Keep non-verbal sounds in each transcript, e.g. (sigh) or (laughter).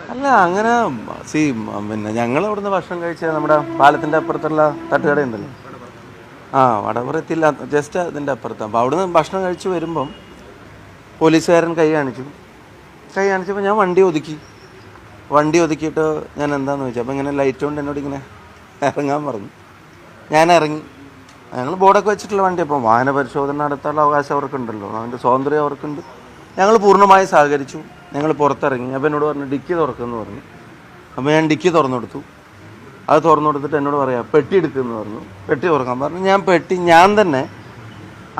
അല്ല അങ്ങനെ സി പിന്നെ ഞങ്ങൾ അവിടുന്ന് ഭക്ഷണം കഴിച്ച നമ്മുടെ പാലത്തിന്റെ അപ്പുറത്തുള്ള തട്ടുകട ഉണ്ടല്ലോ ആ വടപുറത്തില്ല ജസ്റ്റ് അതിന്റെ അപ്പുറത്ത്. അപ്പോൾ അവിടുന്ന് ഭക്ഷണം കഴിച്ച് വരുമ്പം പോലീസുകാരൻ കൈ കാണിച്ചു. കൈ കാണിച്ചപ്പോൾ ഞാൻ വണ്ടി ഒതുക്കി. വണ്ടി ഒതുക്കിയിട്ട് ഞാൻ എന്താന്ന് ചോദിച്ചു. അപ്പോൾ ഇങ്ങനെ ലൈറ്റ് കൊണ്ട് എന്നോട് ഇങ്ങനെ ഇറങ്ങാൻ പറഞ്ഞു. ഞാൻ ഇറങ്ങി. ഞങ്ങൾ ബോർഡൊക്കെ വെച്ചിട്ടുള്ള വണ്ടി. അപ്പം വാഹന പരിശോധന നടത്താനുള്ള അവകാശം അവർക്കുണ്ടല്ലോ. അതിന്റെ സ്വാതന്ത്ര്യം അവർക്കുണ്ട്. ഞങ്ങൾ പൂർണമായി സഹകരിച്ചു. ഞങ്ങൾ പുറത്തിറങ്ങി. അപ്പോൾ എന്നോട് പറഞ്ഞു ഡിക്കി തുറക്കുമെന്ന് പറഞ്ഞു. അപ്പോൾ ഞാൻ ഡിക്കി തുറന്നു കൊടുത്തു അത് തുറന്നു കൊടുത്തിട്ട് എന്നോട് പറയാം പെട്ടി എടുക്കുമെന്ന് പറഞ്ഞു. പെട്ടി തുറക്കാൻ പറഞ്ഞു. ഞാൻ പെട്ടി ഞാൻ തന്നെ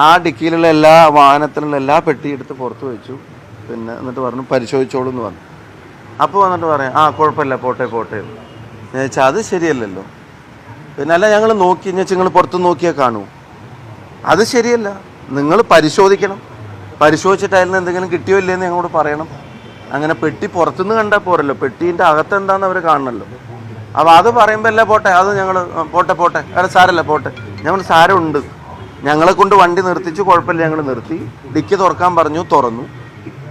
ആ ഡിക്കിയിലുള്ള എല്ലാ വാഹനത്തിലുള്ള എല്ലാ പെട്ടി എടുത്ത് പുറത്ത് വെച്ചു. പിന്നെ എന്നിട്ട് പറഞ്ഞു പരിശോധിച്ചോളൂ എന്ന് പറഞ്ഞു. അപ്പോൾ വന്നിട്ട് പറയാം ആ കുഴപ്പമില്ല പോട്ടെ പോട്ടെ. ഞാൻ ചോദിച്ചാൽ അത് ശരിയല്ലല്ലോ. പിന്നെ അല്ല ഞങ്ങൾ നോക്കി ഞാൻ നിങ്ങൾ പുറത്ത് നോക്കിയാൽ കാണൂ. അത് ശരിയല്ല. നിങ്ങൾ പരിശോധിക്കണം. പരിശോധിച്ചിട്ട് അതിൽ നിന്ന് എന്തെങ്കിലും കിട്ടിയോ ഇല്ലയെന്ന് ഞങ്ങളോട് പറയണം. അങ്ങനെ പെട്ടി പുറത്തുനിന്ന് കണ്ടാൽ പോരല്ലോ. പെട്ടീന്റെ അകത്ത് എന്താണെന്ന് അവർ കാണണല്ലോ. അപ്പോൾ അത് പറയുമ്പോൾ അല്ലേ പോട്ടെ അത് ഞങ്ങൾ പോട്ടെ പോട്ടെ. അല്ല സാരല്ല പോട്ടെ. ഞങ്ങൾ സാരമുണ്ട്. ഞങ്ങളെ കൊണ്ട് വണ്ടി നിർത്തിച്ച് കുഴപ്പമില്ല ഞങ്ങൾ നിർത്തി. ഡിക്കി തുറക്കാൻ പറഞ്ഞു തുറന്നു.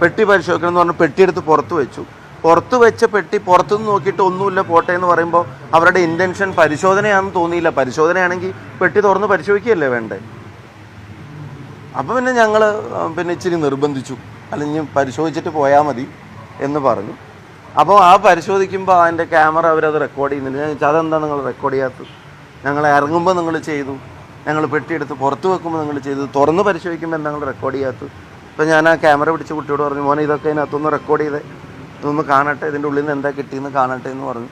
പെട്ടി പരിശോധിക്കണം എന്ന് പറഞ്ഞു പെട്ടി എടുത്ത് പുറത്ത് വെച്ചു. പുറത്ത് വെച്ച പെട്ടി പുറത്തുനിന്ന് നോക്കിയിട്ട് ഒന്നുമില്ല പോട്ടെ എന്ന് പറയുമ്പോൾ അവരുടെ ഇന്റൻഷൻ പരിശോധനയാണെന്ന് തോന്നിയില്ല. പരിശോധനയാണെങ്കിൽ പെട്ടി തുറന്ന് പരിശോധിക്കുകയല്ലേ വേണ്ടേ? അപ്പോൾ പിന്നെ ഞങ്ങൾ പിന്നെ ഇച്ചിരി നിർബന്ധിച്ചു. അല്ലെങ്കിൽ പരിശോധിച്ചിട്ട് പോയാൽ മതി. എന്ന് പറഞ്ഞു. അപ്പോൾ ആ പരിശോധിക്കുമ്പോൾ അതിന്റെ ക്യാമറ അവരത് റെക്കോർഡ് ചെയ്യുന്നില്ല. ഞാൻ ചോദിച്ചു അതെന്താ നിങ്ങൾ റെക്കോർഡ് ചെയ്യാത്തത്? ഞങ്ങൾ ഇറങ്ങുമ്പോൾ നിങ്ങൾ ചെയ്തു. ഞങ്ങൾ പെട്ടിയെടുത്ത് പുറത്ത് വെക്കുമ്പോൾ നിങ്ങൾ ചെയ്തു. തുറന്ന് പരിശോധിക്കുമ്പോൾ എന്താ നിങ്ങൾ റെക്കോർഡ് ചെയ്യാത്തത്? അപ്പോൾ ഞാൻ ആ ക്യാമറ പിടിച്ച് കുട്ടിയോട് പറഞ്ഞു മോനെ ഇതൊക്കെ അതിനകത്തൊന്ന് റെക്കോർഡ് ചെയ്തേ. ഇതൊന്ന് കാണട്ടെ. ഇതിന്റെ ഉള്ളിൽ നിന്ന് എന്താ കിട്ടിയെന്ന് കാണട്ടെ എന്ന് പറഞ്ഞു.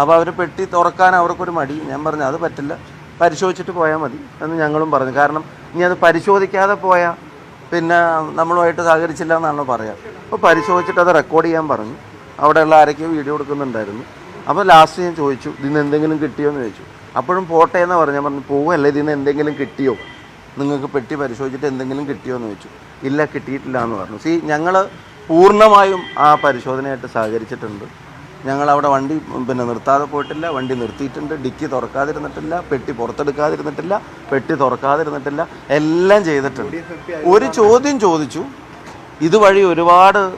അപ്പോൾ അവർ പെട്ടി തുറക്കാൻ അവർക്കൊരു മടി. ഞാൻ പറഞ്ഞു അത് പറ്റില്ല. പരിശോധിച്ചിട്ട് പോയാൽ മതി. എന്ന് ഞങ്ങളും പറഞ്ഞു. കാരണം ഇനി അത് പരിശോധിക്കാതെ പോയാൽ പിന്നെ നമ്മളുമായിട്ട് സഹകരിച്ചില്ല എന്നാണ് പറയാം. അപ്പോൾ പരിശോധിച്ചിട്ട് അത് റെക്കോർഡ് ചെയ്യാൻ പറഞ്ഞു. അവിടെയുള്ള ആരൊക്കെയോ വീഡിയോ എടുക്കുന്നുണ്ടായിരുന്നു അപ്പോൾ ലാസ്റ്റ് ഞാൻ ചോദിച്ചു ഇതിന് എന്തെങ്കിലും കിട്ടിയോ? എന്ന് ചോദിച്ചു. അപ്പോഴും പോട്ടെ എന്ന് പറഞ്ഞു. ഞാൻ പറഞ്ഞു ഇതിന് എന്തെങ്കിലും കിട്ടിയോ? നിങ്ങൾക്ക് പെട്ടി പരിശോധിച്ചിട്ട് എന്തെങ്കിലും കിട്ടിയോ? എന്ന് ചോദിച്ചു. ഇല്ല കിട്ടിയിട്ടില്ല എന്ന് പറഞ്ഞു. സി ഞങ്ങൾ പൂർണമായും ആ പരിശോധനയായിട്ട് സഹകരിച്ചിട്ടുണ്ട്. ഞങ്ങൾ അവിടെ വണ്ടി പിന്നെ നിർത്താതെ പോയിട്ടില്ല. വണ്ടി നിർത്തിയിട്ടുണ്ട്. ഡിക്കി തുറക്കാതിരുന്നിട്ടില്ല. പെട്ടി പുറത്തെടുക്കാതിരുന്നിട്ടില്ല. പെട്ടി തുറക്കാതിരുന്നിട്ടില്ല. എല്ലാം ചെയ്തിട്ടുണ്ട്. ഒരു ചോദ്യം ചോദിച്ചു. ഇതുവഴി ഒരുപാട്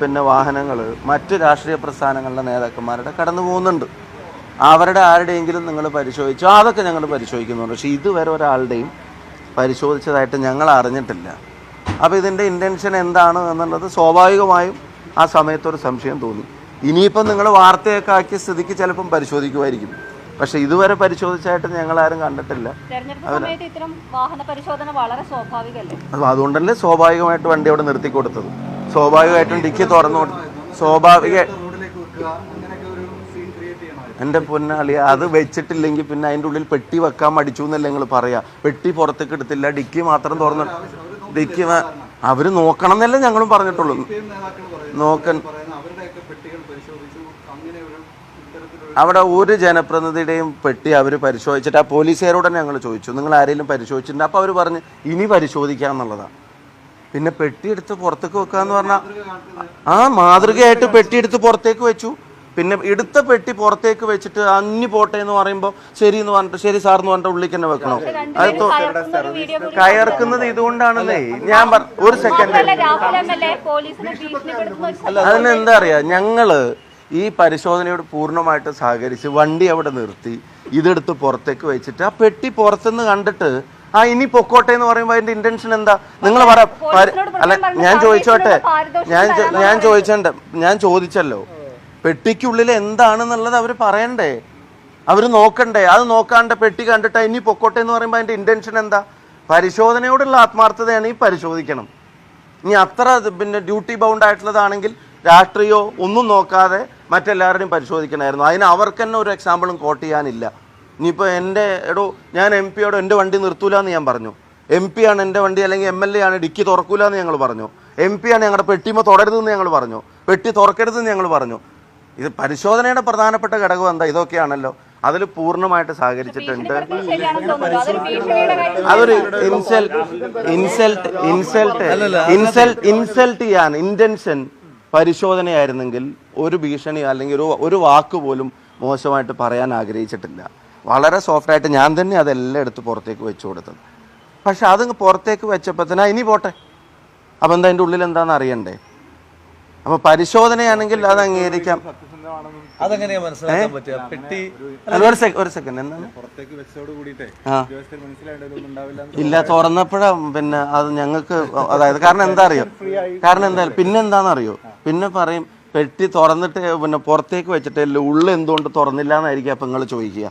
പിന്നെ വാഹനങ്ങൾ മറ്റ് രാഷ്ട്രീയ പ്രസ്ഥാനങ്ങളുടെ നേതാക്കന്മാരുടെ കടന്നു പോകുന്നുണ്ട്. അവരുടെ ആരുടെയെങ്കിലും നിങ്ങൾ പരിശോധിച്ചു അതൊക്കെ ഞങ്ങൾ പരിശോധിക്കുന്നുണ്ട്. പക്ഷേ ഇതുവരെ ഒരാളുടെയും പരിശോധിച്ചതായിട്ട് ഞങ്ങൾ അറിഞ്ഞിട്ടില്ല. അപ്പോൾ ഇതിന്റെ ഇന്റൻഷൻ എന്താണ് എന്നുള്ളത് സ്വാഭാവികമായും ആ സമയത്തൊരു സംശയം തോന്നി. ഇനിയിപ്പം നിങ്ങൾ വാർത്തയൊക്കെ ആക്കിയ സ്ഥിതിക്ക് ചിലപ്പം പരിശോധിക്കുമായിരിക്കും. പക്ഷേ ഇതുവരെ പരിശോധിച്ചായിട്ട് ഞങ്ങൾ ആരും കണ്ടിട്ടില്ല അതുകൊണ്ടല്ലേ സ്വാഭാവികമായിട്ട് വണ്ടി അവിടെ നിർത്തി കൊടുത്തത്. സ്വാഭാവികമായിട്ടും ഡിക്കി തുറന്നു സ്വാഭാവിക എന്റെ പൊന്നാളി അത് വെച്ചിട്ടില്ലെങ്കിൽ പിന്നെ അതിന്റെ ഉള്ളിൽ പെട്ടി വെക്കാൻ മടിച്ചു എന്നല്ലേ നിങ്ങൾ പറയാ. പെട്ടി പുറത്തേക്ക് എടുത്തില്ല ഡിക്കി മാത്രം തുറന്നു ഡിക്കി അവർ നോക്കണം എന്നല്ലേ ഞങ്ങളും പറഞ്ഞിട്ടുള്ളൂ. നോക്കൻ പറയുന്ന അവരുടെയൊക്കെ പെട്ടികൾ പരിശോധിച്ചു അങ്ങനെ ഒരു ഇത്തരത്തിലൊരു അവിടെ ഒരു ജനപ്രതിനിധിയുടെയും പെട്ടി അവർ പരിശോധിച്ചിട്ട് ആ പോലീസുകാരോട് ഞങ്ങൾ ചോദിച്ചു. നിങ്ങൾ ആരെങ്കിലും പരിശോധിച്ചിട്ടുണ്ട്? അപ്പോൾ അവർ പറഞ്ഞ് ഇനി പരിശോധിക്കാം എന്നുള്ളതാണ്. പിന്നെ പെട്ടി എടുത്ത് പുറത്തേക്ക് വെക്കാന്ന് പറഞ്ഞാൽ ആ മാതൃകയായിട്ട് പെട്ടി എടുത്ത് പുറത്തേക്ക് വെച്ചു. പിന്നെ എടുത്ത പെട്ടി പുറത്തേക്ക് വെച്ചിട്ട് അഞ്ഞു പോട്ടെ എന്ന് പറയുമ്പോൾ ശരി എന്ന് പറഞ്ഞിട്ട് ശരി സാർ എന്ന് പറഞ്ഞിട്ട് ഉള്ളിൽ തന്നെ വെക്കണോ. അത് കയർക്കുന്നത് ഇതുകൊണ്ടാണല്ലേ ഞാൻ പറ ഒരു സെക്കൻഡ്. അതിനെന്താ അറിയാ? ഞങ്ങൾ ഈ പരിശോധനയോട് പൂർണമായിട്ട് സഹകരിച്ച് വണ്ടി അവിടെ നിർത്തി ഇതെടുത്ത് പുറത്തേക്ക് വെച്ചിട്ട് ആ പെട്ടി പുറത്തുനിന്ന് കണ്ടിട്ട് ആ ഇനി പൊക്കോട്ടെ എന്ന് പറയുമ്പോൾ അതിന്റെ ഇന്റൻഷൻ എന്താ? നിങ്ങൾ പറ അല്ല ഞാൻ ചോദിച്ചോട്ടെ ഞാൻ ഞാൻ ചോദിച്ചണ്ട ഞാൻ ചോദിച്ചല്ലോ. പെട്ടിക്കുള്ളിൽ എന്താണെന്നുള്ളത് അവർ പറയണ്ടേ? അവർ നോക്കണ്ടേ? അത് നോക്കാണ്ട് പെട്ടി കണ്ടിട്ട് ഇനി പൊക്കോട്ടെ എന്ന് പറയുമ്പോൾ അതിന്റെ ഇന്റൻഷൻ എന്താ? പരിശോധനയോടുള്ള ആത്മാർത്ഥതയാണ് ഈ പരിശോധിക്കണം. ഇനി അത്ര പിന്നെ ഡ്യൂട്ടി ബൗണ്ട് ആയിട്ടുള്ളതാണെങ്കിൽ രാഷ്ട്രീയോ ഒന്നും നോക്കാതെ മറ്റെല്ലാവരുടെയും പരിശോധിക്കണമായിരുന്നു. അതിന് അവർക്ക് തന്നെ ഒരു എക്സാമ്പിളും കോട്ട് ചെയ്യാനില്ല. ഇനിയിപ്പോൾ എന്റെ എടോ ഞാൻ എം പിയോട് എന്റെ വണ്ടി നിർത്തൂല എന്ന് ഞാൻ പറഞ്ഞു. എം പി ആണ് എന്റെ വണ്ടി അല്ലെങ്കിൽ എം എൽ എ ആണ് ഡിക്കി തുറക്കൂല എന്ന് ഞങ്ങൾ പറഞ്ഞു. എം പി ആണ് ഞങ്ങളുടെ പെട്ടിമ തുടരുതെന്ന് ഞങ്ങൾ പറഞ്ഞു. പെട്ടി തുറക്കരുതെന്ന് ഞങ്ങൾ പറഞ്ഞു. ഇത് പരിശോധനയുടെ പ്രധാനപ്പെട്ട ഘടകം എന്താ? ഇതൊക്കെയാണല്ലോ. അതിൽ പൂർണമായിട്ട് സഹകരിച്ചിട്ടുണ്ട്. അതൊരു insult insult insult insult insult ചെയ്യാൻ ഇന്റൻഷൻ പരിശോധനയായിരുന്നെങ്കിൽ ഒരു ഭീഷണി അല്ലെങ്കിൽ ഒരു ഒരു വാക്ക് പോലും മോശമായിട്ട് പറയാൻ ആഗ്രഹിച്ചിട്ടില്ല. വളരെ സോഫ്റ്റായിട്ട് ഞാൻ തന്നെ അതെല്ലാം എടുത്ത് പുറത്തേക്ക് വെച്ചു കൊടുത്തത്. പക്ഷെ അതങ്ങ് പുറത്തേക്ക് വെച്ചപ്പോൾ തന്നെ ഇനി പോട്ടെ. അപ്പം എന്താ അതിന്റെ ഉള്ളിൽ എന്താണെന്ന് അറിയണ്ടേ? അപ്പോൾ പരിശോധനയാണെങ്കിൽ അത് അംഗീകരിക്കാം. അതെങ്ങനെയാ മനസ്സിലാക്കാൻ പറ്റുക? പെട്ടി ഒരു സെക്കൻഡ് ഒരു സെക്കൻഡ് എന്താണ്? പുറത്തേക്ക് വെച്ചോട് കൂടിയിട്ടേ ആ. ഉണ്ടാവില്ല ഇല്ല തുറന്നപ്പോഴാ പിന്നെ അത് ഞങ്ങൾക്ക് അതായത് കാരണം എന്താ അറിയോ? കാരണം എന്താ പിന്നെ എന്താണെന്നറിയോ പിന്നെ പറയും പെട്ടി തുറന്നിട്ട് പിന്നെ പുറത്തേക്ക് വെച്ചിട്ട് ഉള്ളിൽ എന്തുകൊണ്ട് തുറന്നില്ല എന്നായിരിക്കും അപ്പം നിങ്ങൾ ചോദിക്കുക.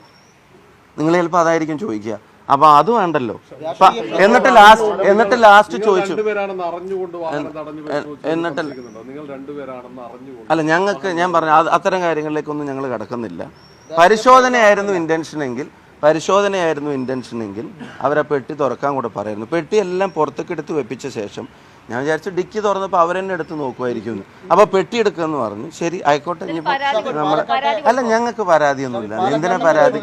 നിങ്ങൾ ചിലപ്പോൾ അതായിരിക്കും ചോദിക്കുക. അപ്പൊ അത് വേണ്ടല്ലോ. എന്നിട്ട് ലാസ്റ്റ് എന്നിട്ട് ലാസ്റ്റ് ചോദിച്ചു. എന്നിട്ട് അല്ല ഞങ്ങൾക്ക് ഞാൻ പറഞ്ഞു അത് അത്തരം കാര്യങ്ങളിലേക്കൊന്നും ഞങ്ങൾ കിടക്കുന്നില്ല. പരിശോധനയായിരുന്നു ഇന്റൻഷൻ എങ്കിൽ പരിശോധനയായിരുന്നു ഇന്റൻഷൻ എങ്കിൽ അവരെ പെട്ടി തുറക്കാൻ കൂടെ പറയുന്നു. പെട്ടി എല്ലാം പുറത്തേക്ക് എടുത്ത് വെപ്പിച്ച ശേഷം ഞാൻ വിചാരിച്ചു ഡിക്കി തുറന്നപ്പോൾ അവരെന്നെ എടുത്ത് നോക്കുമായിരിക്കും എന്ന്. അപ്പൊ പെട്ടി എടുക്കുമെന്ന് പറഞ്ഞു. ശരി ആയിക്കോട്ടെ ഇനിയിപ്പോ പരാതി നമ്മളെ അല്ല ഞങ്ങൾക്ക് പരാതിയൊന്നുമില്ല. എന്തിനാ പരാതി?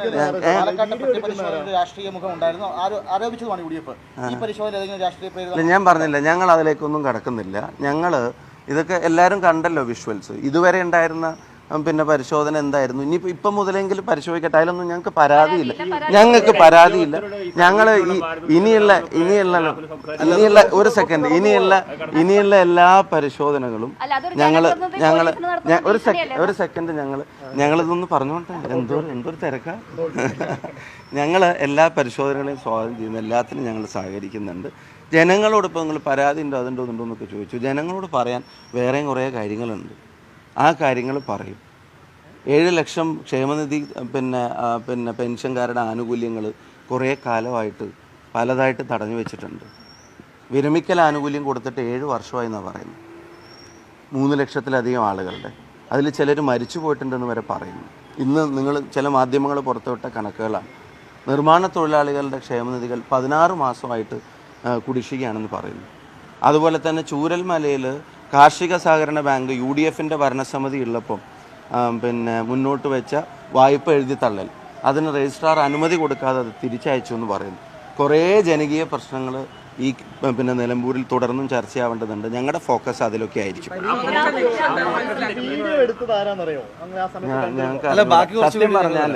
ഞാൻ- പറഞ്ഞില്ല. ഞങ്ങൾ അതിലേക്കൊന്നും കടക്കുന്നില്ല. ഞങ്ങൾ ഇതൊക്കെ എല്ലാരും കണ്ടല്ലോ വിഷ്വൽസ്. ഇതുവരെ ഉണ്ടായിരുന്ന പിന്നെ പരിശോധന എന്തായിരുന്നു? ഇനി ഇപ്പം മുതലെങ്കിലും പരിശോധിക്കട്ടെ. അതിലൊന്നും ഞങ്ങൾക്ക് പരാതിയില്ല. ഞങ്ങൾക്ക് പരാതിയില്ല. ഞങ്ങൾ ഈ ഇനിയുള്ള ഇനിയുള്ള ഇനിയുള്ള ഒരു സെക്കൻഡ് ഇനിയുള്ള ഇനിയുള്ള എല്ലാ പരിശോധനകളും ഞങ്ങൾ ഞങ്ങൾ ഒരു സെക്കൻഡ് ഒരു സെക്കൻഡ് ഞങ്ങൾ ഞങ്ങളിതൊന്ന് പറഞ്ഞോട്ടെ. എന്തോ എന്തൊരു തിരക്കാ? (laughs) ഞങ്ങൾ എല്ലാ പരിശോധനകളെയും സ്വാഗതം ചെയ്യുന്ന. എല്ലാത്തിനും ഞങ്ങൾ സഹകരിക്കുന്നുണ്ട്. ജനങ്ങളോടൊപ്പം നിങ്ങൾ പരാതി ഉണ്ടോ അതുണ്ടോ? ഉണ്ടോ എന്നൊക്കെ ചോദിച്ചു. ജനങ്ങളോട് പറയാൻ വേറെയും കുറേ കാര്യങ്ങളുണ്ട്. ആ കാര്യങ്ങൾ പറയും. ഏഴ് ലക്ഷം ക്ഷേമനിധി പിന്നെ പിന്നെ പെൻഷൻകാരുടെ ആനുകൂല്യങ്ങൾ കുറേ കാലമായിട്ട് പലതായിട്ട് തടഞ്ഞു വെച്ചിട്ടുണ്ട്. വിരമിക്കൽ ആനുകൂല്യം കൊടുത്തിട്ട് ഏഴ് വർഷമായി എന്നാണ് പറയുന്നത്. മൂന്ന് ലക്ഷത്തിലധികം ആളുകളുടെ. അതിൽ ചിലർ മരിച്ചു പോയിട്ടുണ്ടെന്ന് വരെ പറയുന്നു. ഇന്ന് നിങ്ങൾ ചില മാധ്യമങ്ങൾ പുറത്തുവിട്ട കണക്കുകളാണ്. നിർമ്മാണ തൊഴിലാളികളുടെ ക്ഷേമനിധികൾ പതിനാറ് മാസമായിട്ട് കുടിശ്ശികയാണെന്ന് പറയുന്നു. അതുപോലെ തന്നെ ചൂരൽമലയിൽ കാർഷിക സഹകരണ ബാങ്ക് യു ഡി എഫിന്റെ ഭരണസമിതി ഉള്ളപ്പം പിന്നെ മുന്നോട്ട് വെച്ച വായ്പ എഴുതി തള്ളൽ. അതിന് രജിസ്ട്രാർ അനുമതി കൊടുക്കാതെ അത് തിരിച്ചയച്ചു എന്ന് പറയുന്നു. കുറേ ജനകീയ പ്രശ്നങ്ങൾ ഈ പിന്നെ നിലമ്പൂരിൽ തുടർന്നും ചർച്ചയാവേണ്ടതുണ്ട്. ഞങ്ങളുടെ ഫോക്കസ് അതിലൊക്കെ ആയിരിക്കും. വീഡിയോ എടുത്തത് ആരാന്നറിയോ അങ്ങനെ ആ സമയത്ത് ഞങ്ങൾക്ക് അല്ല, ബാക്കി അറിയില്ല. സത്യം പറഞ്ഞാൽ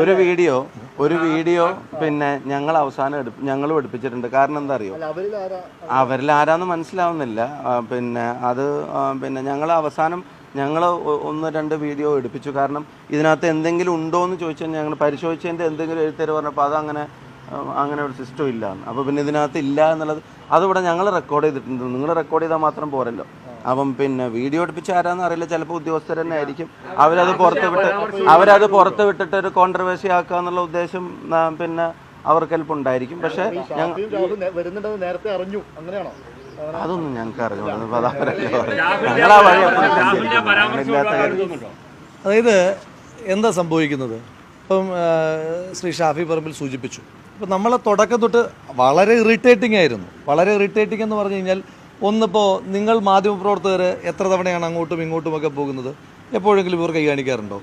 ഒരു വീഡിയോ ഒരു വീഡിയോ പിന്നെ ഞങ്ങൾ അവസാനം എടുപ്പ് ഞങ്ങളും എടുപ്പിച്ചിട്ടുണ്ട്. കാരണം എന്താ അറിയോ അവരിൽ ആരാ? ആരാന്ന് മനസ്സിലാവുന്നില്ല. പിന്നെ അത് പിന്നെ ഞങ്ങൾ അവസാനം ഞങ്ങൾ ഒന്ന് രണ്ട് വീഡിയോ എടുപ്പിച്ചു. കാരണം ഇതിനകത്ത് എന്തെങ്കിലും ഉണ്ടോ എന്ന് ചോദിച്ചാൽ ഞങ്ങൾ പരിശോധിച്ചതിന്റെ എന്തെങ്കിലും എഴുത്തര് പറഞ്ഞപ്പോൾ അതങ്ങനെ ആ, അങ്ങനെ ഒരു സിസ്റ്റം ഇല്ല. അപ്പോൾ പിന്നെ ഇതിനകത്ത് ഇല്ല എന്നുള്ളത് അതിവിടെ ഞങ്ങൾ റെക്കോർഡ് ചെയ്തിട്ടുണ്ട്. നിങ്ങൾ റെക്കോർഡ് ചെയ്താൽ മാത്രം പോരല്ലോ. അപ്പം പിന്നെ വീഡിയോ എടുപ്പിച്ച ആരാന്ന് അറിയില്ല. ചിലപ്പോൾ ഉദ്യോഗസ്ഥർ തന്നെ ആയിരിക്കും. അവരത് പുറത്ത് വിട്ട് അവരത് പുറത്ത് വിട്ടിട്ട് ഒരു കോൺട്രവേഴ്സി ആക്കുക എന്നുള്ള ഉദ്ദേശം പിന്നെ അവർക്ക് ചിലപ്പോൾ ഉണ്ടായിരിക്കും. പക്ഷേ വരുന്നുണ്ടെന്ന് നേരത്തെ അറിഞ്ഞു. അങ്ങനെയാണോ? അതൊന്നും ഞങ്ങൾക്ക് അപ്പുറം അതായത് എന്താ സംഭവിക്കുന്നത്? ഇപ്പം ശ്രീ ഷാഫി പറമ്പിൽ സൂചിപ്പിച്ചു. ഇപ്പം നമ്മളെ തുടക്കം തൊട്ട് വളരെ ഇറിറ്റേറ്റിംഗ് ആയിരുന്നു. വളരെ ഇറിറ്റേറ്റിംഗ് എന്ന് പറഞ്ഞു കഴിഞ്ഞാൽ ഒന്നിപ്പോൾ നിങ്ങൾ മാധ്യമപ്രവർത്തകർ എത്ര തവണയാണ് അങ്ങോട്ടും ഇങ്ങോട്ടും ഒക്കെ പോകുന്നത്? എപ്പോഴെങ്കിലും ഇവർ കൈ കാണിക്കാറുണ്ടോ?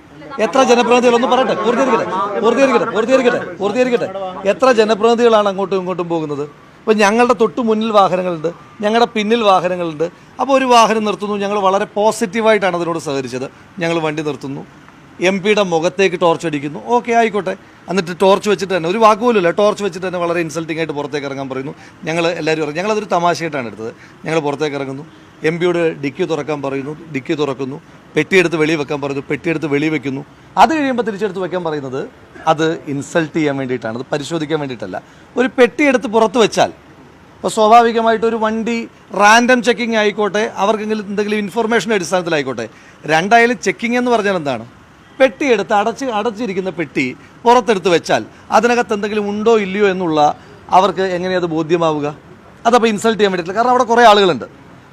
എത്ര ജനപ്രതിനിധികൾ ഒന്ന് പറയട്ടെ പൂർത്തീകരിക്കട്ടെ പൂർത്തീകരിക്കട്ടെ പൂർത്തീകരിക്കട്ടെ പൂർത്തീകരിക്കട്ടെ. എത്ര ജനപ്രതിനിധികളാണ് അങ്ങോട്ടും ഇങ്ങോട്ടും പോകുന്നത്? അപ്പോൾ ഞങ്ങളുടെ തൊട്ട് മുന്നിൽ വാഹനങ്ങളുണ്ട് ഞങ്ങളുടെ പിന്നിൽ വാഹനങ്ങളുണ്ട്. അപ്പോൾ ഒരു വാഹനം നിർത്തുന്നു ഞങ്ങൾ വളരെ പോസിറ്റീവായിട്ടാണ് അതിനോട് സഹകരിച്ചത്. ഞങ്ങൾ വണ്ടി നിർത്തുന്നു. എം പിയുടെ മുഖത്തേക്ക് ടോർച്ച് അടിക്കുന്നു. ഓക്കെ ആയിക്കോട്ടെ. എന്നിട്ട് ടോർച്ച് വെച്ചിട്ട് തന്നെ ഒരു വാക്കുപോലുമില്ല ടോർച്ച് വെച്ചിട്ട് തന്നെ വളരെ ഇൻസൾട്ടിംഗ് ആയിട്ട് പുറത്തേക്ക് ഇറങ്ങാൻ പറയുന്നു. ഞങ്ങൾ എല്ലാവരും ഇറങ്ങി ഞങ്ങളതൊരു തമാശയായിട്ടാണ് എടുത്തത്. ഞങ്ങൾ പുറത്തേക്ക് ഇറങ്ങുന്നു. എം പിയോട് ഡിക്കി തുറക്കാൻ പറയുന്നു. ഡിക്കി തുറക്കുന്നു. പെട്ടിയെടുത്ത് വെളി വെക്കാൻ പറയുന്നു. പെട്ടിയെടുത്ത് വെളി വെക്കുന്നു. അത് കഴിയുമ്പോൾ തിരിച്ചെടുത്ത് വെക്കാൻ പറയുന്നത് അത് ഇൻസൾട്ട് ചെയ്യാൻ വേണ്ടിയിട്ടാണ്. അത് പരിശോധിക്കാൻ വേണ്ടിയിട്ടല്ല. ഒരു പെട്ടിയെടുത്ത് പുറത്ത് വെച്ചാൽ അപ്പോൾ സ്വാഭാവികമായിട്ട് ഒരു വണ്ടി റാൻഡം ചെക്കിംഗ് ആയിക്കോട്ടെ. അവർക്കെങ്കിലും എന്തെങ്കിലും ഇൻഫർമേഷൻ അടിസ്ഥാനത്തിലായിക്കോട്ടെ. രണ്ടായാലും ചെക്കിംഗ് എന്ന് പറഞ്ഞാൽ എന്താണ്? പെട്ടി എടുത്ത് അടച്ച് അടച്ചിരിക്കുന്ന പെട്ടി പുറത്തെടുത്ത് വെച്ചാൽ അതിനകത്ത് എന്തെങ്കിലും ഉണ്ടോ ഇല്ലയോ എന്നുള്ള അവർക്ക് എങ്ങനെയത് ബോധ്യമാവുക? അതപ്പോൾ ഇൻസൾട്ട് ചെയ്യാൻ വേണ്ടിയിട്ടില്ല കാരണം അവിടെ കുറേ ആളുകളുണ്ട്.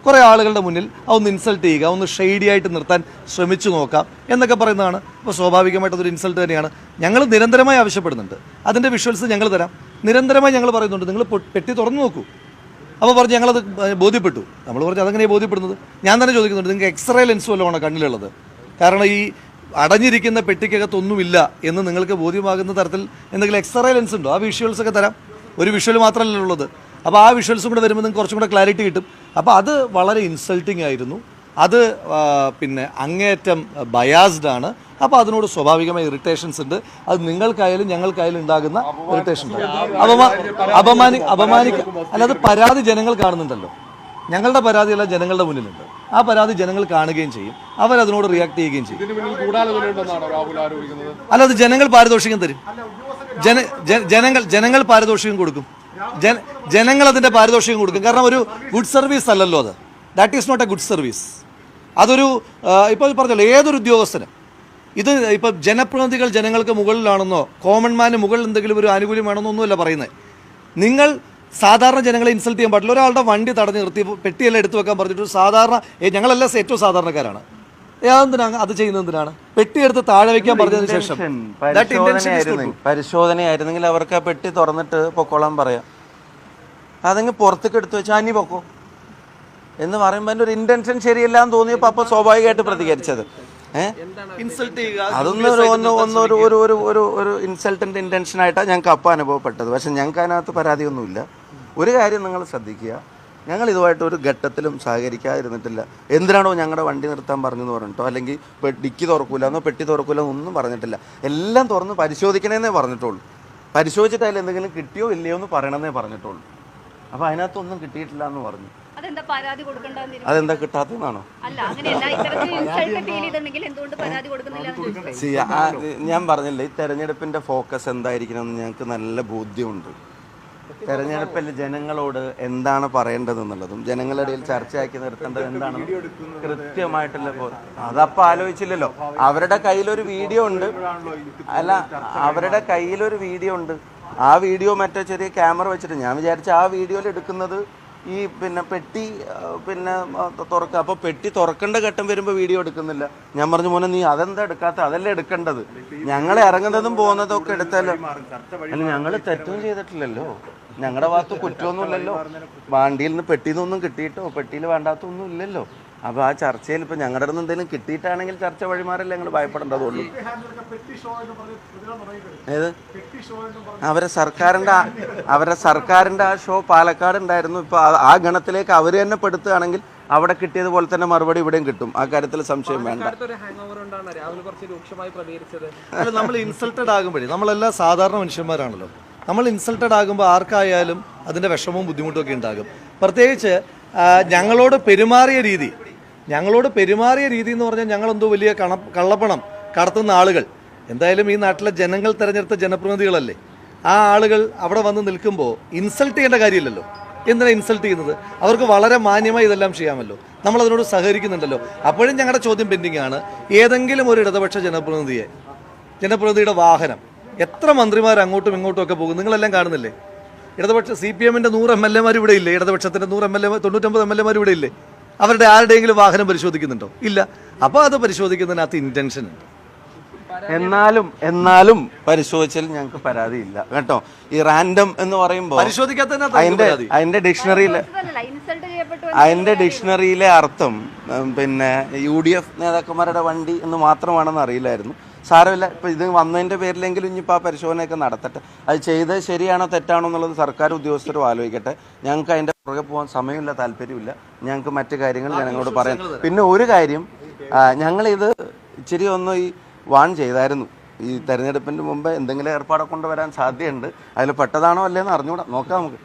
കുറേ ആളുകളുടെ മുന്നിൽ അതൊന്ന് ഇൻസൾട്ട് ചെയ്യുക ഒന്ന് ഷെയ്ഡി ആയിട്ട് നിർത്താൻ ശ്രമിച്ചു നോക്കാം എന്നൊക്കെ പറയുന്നതാണ്. അപ്പോൾ സ്വാഭാവികമായിട്ട് അതൊരു ഇൻസൾട്ട് തന്നെയാണ്. ഞങ്ങൾ നിരന്തരമായി ആവശ്യപ്പെടുന്നുണ്ട്. അതിന്റെ വിഷ്വൽസ് ഞങ്ങൾ തരാം. നിരന്തരമായി ഞങ്ങൾ പറയുന്നുണ്ട് നിങ്ങൾ പെട്ടി തുറന്നു നോക്കൂ. അപ്പോൾ പറഞ്ഞ് ഞങ്ങളത് ബോധ്യപ്പെട്ടു. നമ്മൾ പറഞ്ഞ് അതെങ്ങനെയാണ് ബോധ്യപ്പെടുന്നത്? ഞാൻ തന്നെ ചോദിക്കുന്നുണ്ട് നിങ്ങൾക്ക് എക്സ്റേ ലെൻസ് വല്ലതുമാണ് കണ്ണിലുള്ളത്? കാരണം ഈ അടഞ്ഞിരിക്കുന്ന പെട്ടിക്കകത്തൊന്നുമില്ല എന്ന് നിങ്ങൾക്ക് ബോധ്യമാകുന്ന തരത്തിൽ എന്തെങ്കിലും എക്സ്റേ ലെൻസ് ഉണ്ടോ? ആ വിഷ്വൽസ് ഒക്കെ തരാം. ഒരു വിഷ്വൽ മാത്രമല്ല ഉള്ളത്. അപ്പോൾ ആ വിഷ്വൽസും കൂടെ വരുമ്പോൾ നിങ്ങൾക്ക് കുറച്ചും കൂടെ ക്ലാരിറ്റി കിട്ടും. അപ്പോൾ അത് വളരെ ഇൻസൾട്ടിംഗ് ആയിരുന്നു. അത് പിന്നെ അങ്ങേയറ്റം ബയാസ്ഡ് ആണ്. അപ്പോൾ അതിനോട് സ്വാഭാവികമായ ഇറിറ്റേഷൻസ് ഉണ്ട്. അത് നിങ്ങൾക്കായാലും ഞങ്ങൾക്കായാലും ഉണ്ടാകുന്ന ഇറിറ്റേഷൻ അപമാ അപമാനി അപമാനിക്ക അല്ലാതെ പരാതി ജനങ്ങൾ കാണുന്നുണ്ടല്ലോ. ഞങ്ങളുടെ പരാതിയെല്ലാം ജനങ്ങളുടെ മുന്നിലുണ്ട്. ആ പരാതി ജനങ്ങൾ കാണുകയും ചെയ്യും. അവരതിനോട് റിയാക്ട് ചെയ്യുകയും ചെയ്യും. അല്ല അത് ജനങ്ങൾ പാരിതോഷികം തരും. ജന ജനങ്ങൾ ജനങ്ങൾ പാരിതോഷികം കൊടുക്കും. ജന ജനങ്ങൾ അതിന്റെ പാരിതോഷികം കൊടുക്കും. കാരണം ഒരു ഗുഡ് സർവീസ് അല്ലല്ലോ അത്. That is not a good service അതൊരു ഇപ്പോൾ പറഞ്ഞല്ലോ ഏതൊരു ഉദ്യോഗസ്ഥനും. ഇത് ഇപ്പം ജനപ്രതിനിധികൾ ജനങ്ങൾക്ക് മുകളിലാണെന്നോ കോമൺമാന് മുകളിൽ എന്തെങ്കിലും ഒരു ആനുകൂല്യം വേണമെന്നോ ഒന്നുമല്ല പറയുന്നത്. നിങ്ങൾ സാധാരണ ജനങ്ങളെ ഇൻസൾട്ട് ചെയ്യാൻ പാടില്ല. ഒരാളുടെ വണ്ടി തടഞ്ഞു നിർത്തി പെട്ടിയെല്ലാം എടുത്തു വെക്കാൻ പറഞ്ഞിട്ട് സാധാരണ ഞങ്ങളെല്ലാം ഏറ്റവും സാധാരണക്കാരാണ്. എന്തിനാണ് അത് ചെയ്യുന്നത് എന്തിനാണ്? പെട്ടിയെടുത്ത് താഴെ വെക്കാൻ പറഞ്ഞതിന് ശേഷം. പരിശോധനയായിരുന്നെങ്കിൽ. അവർക്ക് ആ പെട്ടി തുറന്നിട്ട് പൊക്കോളാൻ പറയാം. അതങ്ങ് പുറത്തേക്ക് എടുത്തു വെച്ചാൽ അനി പൊക്കോ. എന്ന് പറയുമ്പോൾ എന്റെ ഒരു ഇന്റൻഷൻ ശരിയല്ല എന്ന് തോന്നിയപ്പോൾ അപ്പോൾ സ്വാഭാവികമായിട്ട് പ്രതികരിച്ചത്. അതൊന്നും ഒരു ഒന്ന് ഒന്ന് ഒരു ഒരു ഒരു ഒരു ഇൻസൾട്ടന്റ് ഇന്റൻഷൻ ആയിട്ടാണ് ഞങ്ങൾക്ക് അപ്പം അനുഭവപ്പെട്ടത്. പക്ഷെ ഞങ്ങൾക്ക് അതിനകത്ത് പരാതിയൊന്നുമില്ല. ഒരു കാര്യം നിങ്ങൾ ശ്രദ്ധിക്കുക. ഞങ്ങൾ ഇതുമായിട്ട് ഒരു ഘട്ടത്തിലും സഹകരിക്കാതിരുന്നിട്ടില്ല. എന്തിനാണോ ഞങ്ങളുടെ വണ്ടി നിർത്താൻ പറഞ്ഞെന്ന് പറഞ്ഞിട്ടോ അല്ലെങ്കിൽ ഡിക്കി തുറക്കൂല എന്നോ പെട്ടി തുറക്കൂല ഒന്നും പറഞ്ഞിട്ടില്ല. എല്ലാം തുറന്ന് പരിശോധിക്കണമെന്നേ പറഞ്ഞിട്ടുള്ളൂ. പരിശോധിച്ചിട്ട് അതിൽ എന്തെങ്കിലും കിട്ടിയോ ഇല്ലയോ എന്ന് പറയണമെന്നേ പറഞ്ഞിട്ടുള്ളൂ. അപ്പോൾ അതിനകത്തൊന്നും കിട്ടിയിട്ടില്ല എന്ന് പറഞ്ഞു. അതെന്താ കിട്ടാത്തതെന്നാണോ? ഞാൻ പറഞ്ഞില്ലേ ഈ തെരഞ്ഞെടുപ്പിന്റെ ഫോക്കസ് എന്തായിരിക്കണം എന്ന് ഞങ്ങൾക്ക് നല്ല ബോധ്യമുണ്ട്. തെരഞ്ഞെടുപ്പിൽ ജനങ്ങളോട് എന്താണ് പറയേണ്ടതെന്നുള്ളതും എന്നുള്ളതും ജനങ്ങളുടെ ഇടയിൽ ചർച്ചയാക്കി നിർത്തേണ്ടത് എന്താണ് കൃത്യമായിട്ടുള്ള അതപ്പോൾ ആലോചിച്ചില്ലല്ലോ. അവരുടെ കയ്യിലൊരു വീഡിയോ ഉണ്ട്. അല്ല അവരുടെ കയ്യിലൊരു വീഡിയോ ഉണ്ട്. ആ വീഡിയോ മറ്റേ ചെറിയ ക്യാമറ വെച്ചിട്ട് ഞാൻ വിചാരിച്ച ആ വീഡിയോയിൽ എടുക്കുന്നത് ഈ പിന്നെ പെട്ടി പിന്നെ തുറക്കുക അപ്പോൾ പെട്ടി തുറക്കേണ്ട ഘട്ടം വരുമ്പോൾ വീഡിയോ എടുക്കുന്നില്ല. ഞാൻ പറഞ്ഞു മോനെ നീ അതെന്താ എടുക്കാത്ത? അതല്ലേ എടുക്കേണ്ടത്. ഞങ്ങൾ ഇറങ്ങുന്നതും പോകുന്നതും ഒക്കെ എടുത്താലോ? അല്ല ഞങ്ങൾ തെറ്റും ചെയ്തിട്ടില്ലല്ലോ. ഞങ്ങളുടെ ഭാഗത്ത് കുറ്റമൊന്നുമില്ലല്ലോ. വണ്ടിയിൽ നിന്ന് പെട്ടിയിൽ നിന്നൊന്നും കിട്ടിയിട്ടോ? പെട്ടിയിൽ വേണ്ടാത്തൊന്നും ഇല്ലല്ലോ. അപ്പോൾ ആ ചർച്ചയിൽ ഇപ്പോൾ ഞങ്ങളുടെ നിന്ന് എന്തെങ്കിലും കിട്ടിയിട്ടാണെങ്കിൽ ചർച്ച വഴിമാറല്ലേ ഞങ്ങൾ ഭയപ്പെടേണ്ടതുള്ളൂ ഏത്? അവരെ സർക്കാരിന്റെ ആ- അവരെ സർക്കാരിന്റെ ആ ഷോ പാലക്കാട് ഉണ്ടായിരുന്നു. ഇപ്പോൾ ആ ഗണത്തിലേക്ക് അവർ തന്നെ പെടുത്തുകയാണെങ്കിൽ അവിടെ കിട്ടിയതുപോലെ തന്നെ മറുപടി ഇവിടെയും കിട്ടും. ആ കാര്യത്തിൽ സംശയം വേണ്ട. നമ്മൾ ഇൻസൾട്ടഡ് ആകുമ്പോഴേ നമ്മളെല്ലാം സാധാരണ മനുഷ്യന്മാരാണല്ലോ. നമ്മൾ ഇൻസൾട്ടഡ് ആകുമ്പോൾ ആർക്കായാലും അതിന്റെ വിഷമവും ബുദ്ധിമുട്ടും ഒക്കെ ഉണ്ടാകും. പ്രത്യേകിച്ച് ഞങ്ങളോട് പെരുമാറിയ രീതി ഞങ്ങളോട് പെരുമാറിയ രീതി എന്ന് പറഞ്ഞാൽ ഞങ്ങളെന്തോ വലിയ കണ കള്ളപ്പണം കടത്തുന്ന ആളുകൾ. എന്തായാലും ഈ നാട്ടിലെ ജനങ്ങൾ തിരഞ്ഞെടുത്ത ജനപ്രതിനിധികളല്ലേ? ആ ആളുകൾ അവിടെ വന്ന് നിൽക്കുമ്പോൾ ഇൻസൾട്ട് ചെയ്യേണ്ട കാര്യമില്ലല്ലോ. എന്തിനാ ഇൻസൾട്ട് ചെയ്യുന്നത്? അവർക്ക് വളരെ മാന്യമായി ഇതെല്ലാം ചെയ്യാമല്ലോ. നമ്മൾ അതിനോട് സഹകരിക്കുന്നുണ്ടല്ലോ. അപ്പോഴും ഞങ്ങളുടെ ചോദ്യം പെൻഡിങ്ങാണ് ഏതെങ്കിലും ഒരു ഇടതുപക്ഷ ജനപ്രതിനിധിയെ ജനപ്രതിനിധിയുടെ വാഹനം എത്ര മന്ത്രിമാർ അങ്ങോട്ടും ഇങ്ങോട്ടും ഒക്കെ പോകും? നിങ്ങളെല്ലാം കാണുന്നില്ലേ? ഇടതുപക്ഷ സി പി എമ്മിന്റെ നൂറ് എം എൽ എമാർ ഇവിടെ ഇല്ലേ ഇടതുപക്ഷത്തിന്റെ നൂറ് എം എൽ എ തൊണ്ണൂറ്റൊമ്പത് എം എൽ എമാർ ഇവിടെ ഇല്ലേ അവരുടെ ആരുടെയെങ്കിലും വാഹനം പരിശോധിക്കുന്നുണ്ടോ? ഇല്ല. അപ്പോൾ അത് പരിശോധിക്കുന്നതിനകത്ത് ഇന്റൻഷൻ ഉണ്ട്. എന്നാലും എന്നാലും പരിശോധിച്ചാൽ ഞങ്ങൾക്ക് പരാതിയില്ല. കേട്ടോ? ഈ റാൻഡം എന്ന് പറയുമ്പോൾ അതിന്റെ അതിന്റെ ഡിക്ഷണറിയിലെ അതിന്റെ ഡിക്ഷണറിയിലെ അർത്ഥം പിന്നെ യു ഡി എഫ് നേതാക്കന്മാരുടെ വണ്ടി എന്ന് മാത്രമാണെന്ന് അറിയില്ലായിരുന്നു. സാരമില്ല. ഇപ്പം ഇത് വന്നതിന്റെ പേരിലെങ്കിലും ഇനിയിപ്പോൾ ആ പരിശോധനയൊക്കെ നടത്തട്ടെ. അത് ചെയ്ത് ശരിയാണോ തെറ്റാണോ എന്നുള്ളത് സർക്കാർ ഉദ്യോഗസ്ഥരും ആലോചിക്കട്ടെ. ഞങ്ങൾക്ക് അതിന്റെ പുറകെ പോകാൻ സമയമില്ല താല്പര്യമില്ല. ഞങ്ങൾക്ക് മറ്റു കാര്യങ്ങൾ ജനങ്ങളോട് പറയാം. പിന്നെ ഒരു കാര്യം ഞങ്ങളിത് ഇച്ചിരി ഒന്ന് ഈ വാൺ ചെയ്തായിരുന്നു. ഈ തെരഞ്ഞെടുപ്പിന്റെ മുമ്പ് എന്തെങ്കിലും ഏർപ്പാടൊക്കെ കൊണ്ടുവരാൻ സാധ്യതയുണ്ട്. അതിൽ പെട്ടതാണോ അല്ലേന്ന് അറിഞ്ഞുകൂടാ നോക്കാം നമുക്ക്.